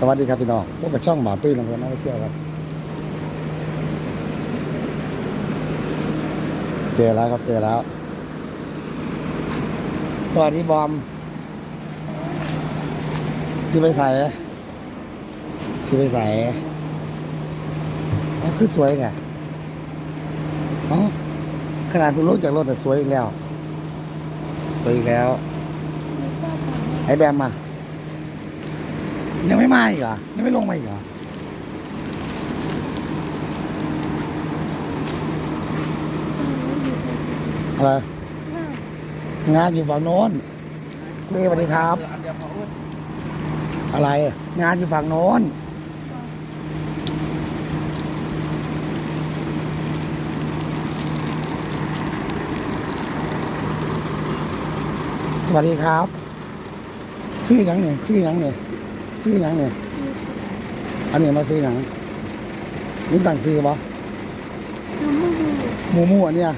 สวัสดีครับพี่น้องพวกกับช่องหมาตุ้ยลำเพลินน้องเชี่ยวครับ เจอแล้วครับเจอแล้ว สวัสดีบอมสีไปใส่สีไปใส่อ๋อคือสวยไงอ๋อขนาดคุณลงจากรถแต่สวยอีกแล้ว สวยอีกแล้ว ไอ้แบมมา ยังไม่มาอีกเหรอยังไม่ลงมาอีกเหรออะไรงานอยู่ฝั่งโน้นคุยสวัสดีครับ อะไร งานอยู่ฝั่งโน้นสวัสดีครับ ซื้อยังเนี่ยซื้อยังเนี่ย ซื้อหยังเนี่ยอันนี้มาซื้อหยังนี่ต่างซื้อปะหมูหมูอันเนี้ย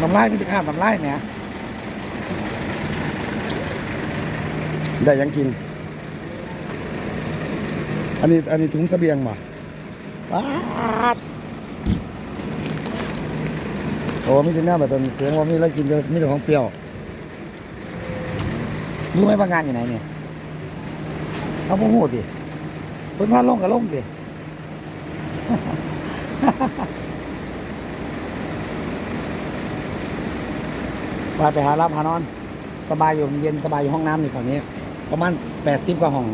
น้ำลายไม่ได้ข้ามน้ำลายเนี่ยได้หยังกิน อันนี้อันนี้ถุงเสบียงมาป๊าดโอ้มีแต่แนวแบบเป็นเสียงว่ามีอะไรกินเดี๋ยวมีแต่ของเปรี้ยว รู้ไหมว่างานอยู่ไหนเนี่ยเอาโมโหดิเพิ่นพาลงกับลงดิไปไปหารับหานอน สบายอยู่เย็นสบายอยู่ห้องน้ำนี่ฝั่งนี้ ประมาณแปดสิบกว่าห้อง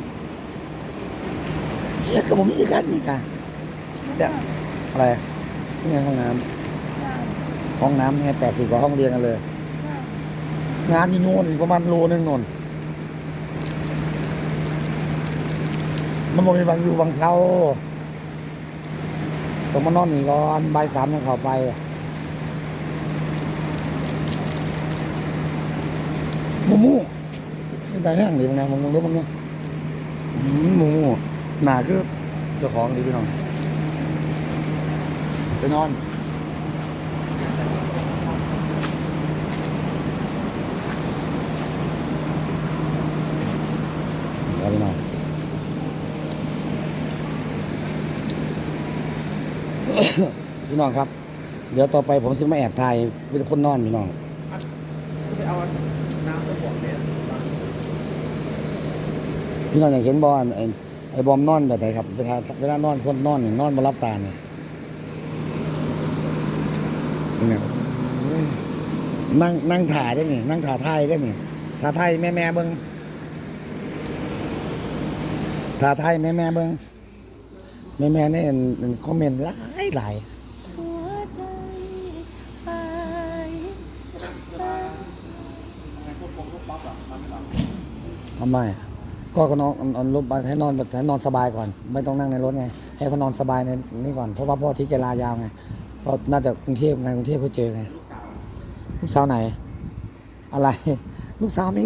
เสียกับผมอีกกันนี่ค่ะเดี๋ยวอะไรนี่ไงห้องน้ำห้องน้ำไงแปดสิบกว่าห้องเรียงกันเลย งานอยู่โน่นอีกประมาณโลนึงโน่น มันบ่มีบางอยู่บางเช้าต้องมานอนนี่ก่อนบ่ายสามยังเข้าไปมูมูนี่ตาแห้งดีบางนะมึงมึงรู้มั้งเนี่ยมูมูหนาคือเจ้าของดีพี่น้องไปนอน ครับพี่น้อง พี่น้องครับ เดี๋ยวต่อไปผมจะมาแอบถ่ายเป็นคนนอนพี่น้องไปเอาน้ำไปบอกเนี่ยพี่น้องอยากเห็นบอลไอ้ไอ้บอมนอนแบบไหนครับเวลาเวลานอนคนนอนเนี่ยนอนมารับตาเนี่ยนี่นั่งนั่งถ่ายได้นี่นั่งถ่ายไทยได้นี่ถ่ายไทยแม่แม่เบิ้งถ่ายไทยแม่แม่เบิ้ง แม่แม่ๆนี่คอมเมนต์หลายหลายหัวใจไปงานส้มปงส้มป๊อปอะมันไม่หลับทำไมอะก็ก็นอนนอนรถไปให้นอนแบบให้นอนสบายก่อน ไม่ต้องนั่งในรถไง ให้เขานอนสบายในนี่ก่อนเพราะว่าพ่อที่แกลายาวไงเพราะน่าจะกรุงเทพไงกรุงเทพเขาเจอไงลูกสาวลูกสาวไหน อะไร ลูกสาวมี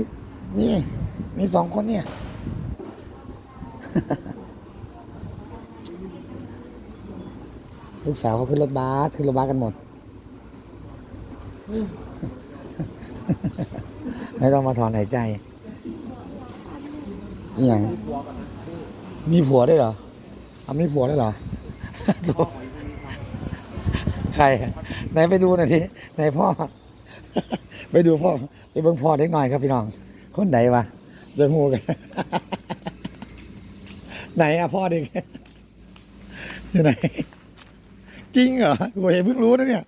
นี่ มีสองคนเนี่ย ลูกสาวเขาขึ้นรถบัสขึ้นรถบัสกันหมด ไม่ต้องมาถอนหายใจอย่างมีผัวได้เหรอเอามีผัวได้เหรอ ใครไหนไปดูหน่อยทีไหนพ่อ ไปดูพ่อ ไปเบิ่งพ่อเด็กหน่อยครับพี่น้อง คนไหนวะเดินหูกัน ไหนอะพ่อเด็กอยู่ไหน จริงเหรอโอ้ยเพิ่งรู้นะเนี่ย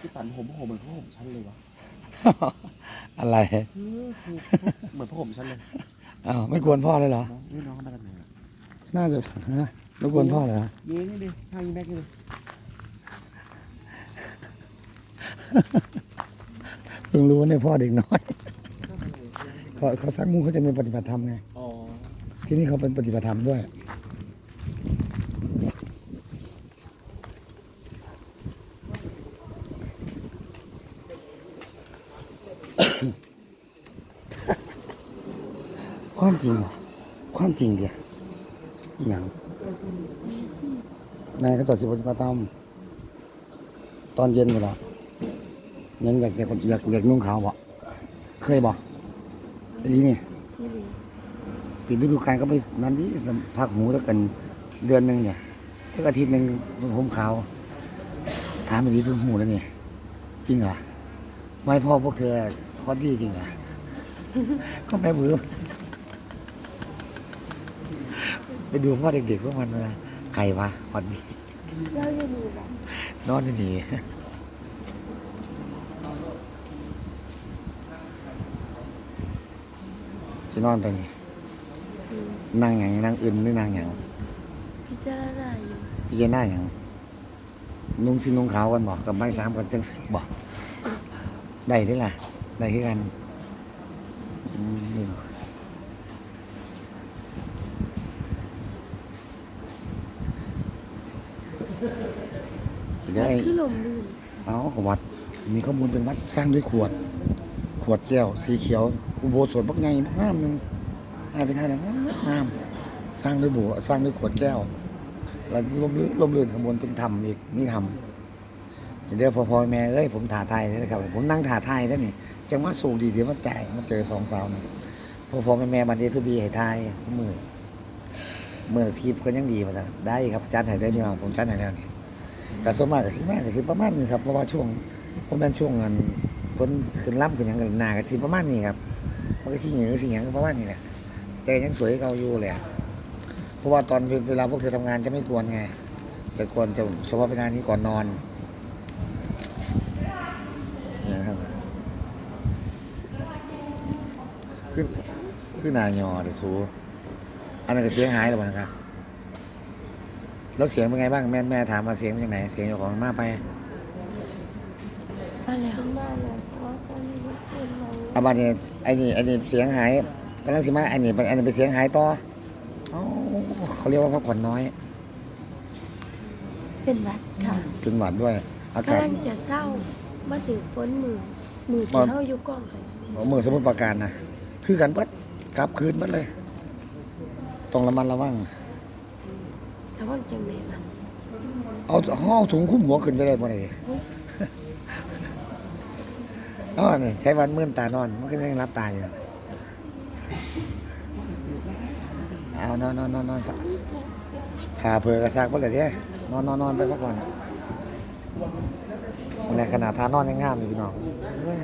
พี่ปันผมผมเหมือนพ่อผมชั้นเลยวะอะไรเหมือนพ่อผมชั้นเลยอ้าวไม่กวนพ่อเลยเหรอ น้องนี่น้องมาจากไหนอะน่าจะนะ ไม่กวนพ่อเลยเหรอเย้นี่ดิทางยีแม็กนี่ดิเพิ่งรู้ว่าเนี่ยพ่อเด็กน้อยเขาเขาสักมุงเขาจะมีปฏิบัติธรรมไงอ๋อที่นี่เขาเป็นปฏิบัติธรรมด้วยพความจริงบ่ความจริงเดียวอหย่างเมซี่ นายเขาตัดสิบปฏิบัติธรรมตอนเย็นเวลายังอยากอยากอยากอยากนุ่งขาวบ่เคยบ่อันนี้นี่ปิดฤดูกาลก็ไปนั่นที่พักหูแล้วกันเดือนหนึ่งเนี่ยสักอาทิตย์หนึ่งผมขาวถามไปดีเพิ่งหูแล้วเนี่ยจริงเหรอไม่พ่อพวกเธอฮอดีจริงเหรอก็แม่มือไปดูพ่อเด็กๆพวกมันนะ ใครวะฮอตดี้แล้วยังมีแบบนอนอยู่นี่จะนอนไปนี่นั่งอย่างนั่งอื่นหรือนั่งอย่างพิจารณาอยู่พี่จะหน้าอย่างนุ่งสิ้นนุ่งขาวกันบอกกับไม้สามกันจังสึกบอกได้ได้ล่ะ ได้คือกันอืมนี่เนาะ เดี๋ยวไอ้ที่ลมลื่นเอาของวัด มีข้อมูลเป็นวัดสร้างด้วยขวด ขวดแก้ว สีเขียวอุโบสถบักไงบักงามหนึ่งให้ไปทานแล้วงามงามสร้างด้วยบัวสร้างด้วยขวดแก้ว แล้วลมลื่นลมลื่นขางบวนเป็นธรรมอีกมีธรรมเดี๋ยวพอพอแม่เอ้ยผมถ่าไทายเลยนะครับ ผมนั่งถ่าไทายแล้วนี่จังว่าสูงดีเดี๋ยวมาจ่ายมาเจอสองสาวนี่พอพอแม่แม่บันเดทูบีให้ทายมือ เมื่อทีฟก็ยังดีมาจ้ะได้ครับจัดให้ได้พี่น้องผมจัดให้แล้วนี่แต่ส่วนมากก็สิมากก็สิประมาณนี้ครับเพราะว่าช่วงผมเป็นช่วงเงานพ้นขึ้นล่ำขึ้นหยังกันหนาก็สิประมาณนี้ครับมันก็สิหยังสิหยังก็ประมาณนี้แหละแต่ยังสวยเก่าอยู่เลยเพราะว่าตอนเวลาพวกเธอทำงานจะไม่กวนไงจะกวนจะเฉพาะเวลานี้ก่อนนอนนี่นะครับขึ้นขึ้นหนายอเดี๋ยวสู อันนั้นก็เสียงหายแล้วบ่นะครับแล้วเสียงเป็นไงบ้างแม่แม่ถามมาเสียงเป็นยังไงเสียงเจ้าของมาไปมาแล้วมาแล้วเพราะว่าตอนนี้รถเป็นเราอาบัดเนี่ยไอ้นี่ไอ้นี่เสียงหายกำลังสิมาไอ้นี่ไอ้นี่เป็นเสียงหายต่อเอ้าเขาเรียกว่าพักผ่อนน้อย เป็นวัดค่ะเป็นหวัดด้วย อากาศกำลังจะเศร้ามาถึงฝนมือมือบ่ที่เขาอยู่กล้องกันเมื่อสมมติประการนะคือกันปัดกลับคืนปัดเลย ต้องระมัดระวัง แล้วมันจังไหนล่ะเอาห่อถุงคลุ้มหัวขึ้นไปได้บ่ได้อ๋อนี่ใช้วันมื่นตานอน มันก็ยังรับตาอยู่ เอานอนนอนนอนนอนครับหาเผื่อกระซากบ่เลยเด้นอนนอนนอนไปพักผ่อนในขนาดทานอนยังงามอยู่พี่น้องเว้ย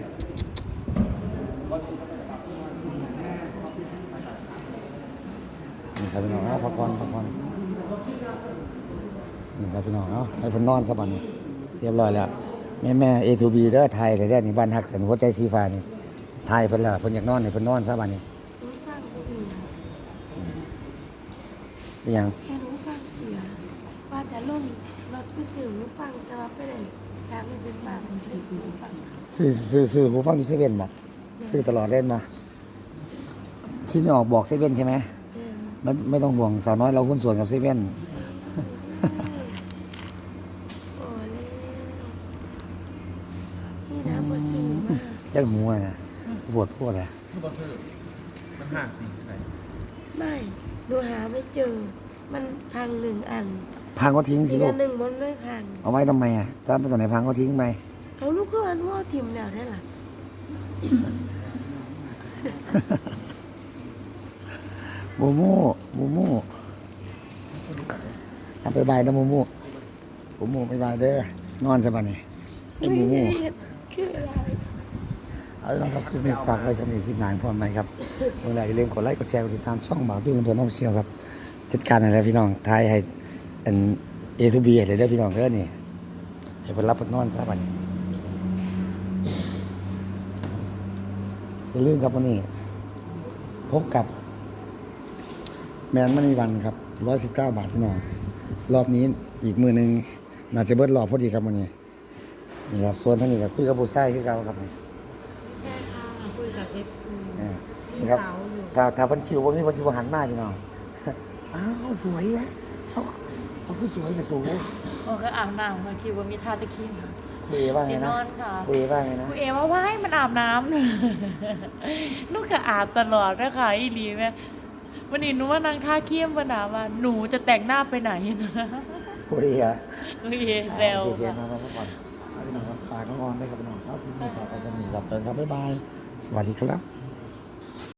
นี่ ครับพี่น้องเอาพักผ่อนพักผ่อนนี่ครับพี่น้องเอาให้เพิ่นนอนซะบัดนี้เรียบร้อยแล้วแม่แม่เอทูบีเด้อไทยเลยเด้อนี่บ้านฮักสันหัวใจสีฟ้านี่ไทยเพิ่นละเพิ่นอยากนอนนี่เพิ่นนอนซะบัดนี้รู้ฟังเสียงอีหยังแค่รู้ฟังเสียงว่าจะล่มรถก็สื่อรู้ฟังแต่ว่าไปไหนทางไม่เป็นบ้านมันเลยรู้ฟังซื้อซื้อซื้อหูฟังอยู่เซเว่นบ่ซื้อตลอดเล่นมาคิดไม่ออกบอกเซเว่นใช่ไหมเออ ไม่ไม่ต้องห่วงสาวน้อยเราหุ้นส่วนกับเซเว่นโอ้เลยนี่นะบ่ซื้อมาจังหูอะนะปวดปวดอะคือบอสเซอร์มันห่างปีไหนไม่ดูหาไม่เจอ มันพังหนึ่งอันพังก็ทิ้งสิอีกลูอัก นหนึ่งมันเลยพังเอาไว้ทำไมอะ ถ้าเป็นตัวไหนพังก็ทิ้งไปเอาลูกก็อันว่าทิมแล้วได้ล่ะ โมโม่โมโม่ทำไปบายนะโมโม่โมโม่ไปบายเด้อนอนซะบัดนี้ไอ้โมโม่เออะไรเอาละครับคือม่ฝากไว้สำหรับคลิปหนานพร้อมไหมครับเมื่อไหร่อย่าลืมกดไลค์กดแชร์กดติดตามช่องหมาตุ้ยลำเพลินน้องเชียวครับจัดการอะไรพี่น้องทายให้อันเอทูบีเลยเด้อพี่น้องเด้อนี่ให้เพิ่นรับเพิ่นนอนซะบัดนี้อย่าลืมครับวันนี้ พบกับ แมนมณีวันครับร้อยสิบเก้าบาทพี่น้อง รอบนี้อีกมือหนึ่งน่าจะเบิดรอบพอดีครับวันนี้นี่ครับส่วนท่านนี้ก็คุยกับผู้ชายคือเก่าครับนี่ใช่ค่ะคุยกับเอฟซีอ่านี่ครับสาวอยู่ถ้าถ้าเพันคิววันนี้วันสิบหันมาพี่น้องอ้าวสวยแวะเอาเอาคือสวยแต่สูงโอ้ก็อาบน้ำบางทีว่ามีท่าตะคินคคุยว่าไงสินะนอนค่ะคุยว่าไงนะคุณเอว่าว่ายมันอาบน้ำนุกก็อาบตลอดนะคะอีหลีแม่ วันนี้หนูว่านางท่าเขี้ยมปัญหาว่าหนูจะแต่งหน้าไปไหนนะคุยอะคุยแล้วโอเคค่ะมาพักผ่อนเอาพี่น้องครับฝากน้องออนด้วยครับพี่น้องครับที่นี่ฝากไปสนิทกับเพื่อนครับบ๊ายบายสวัสดีครับ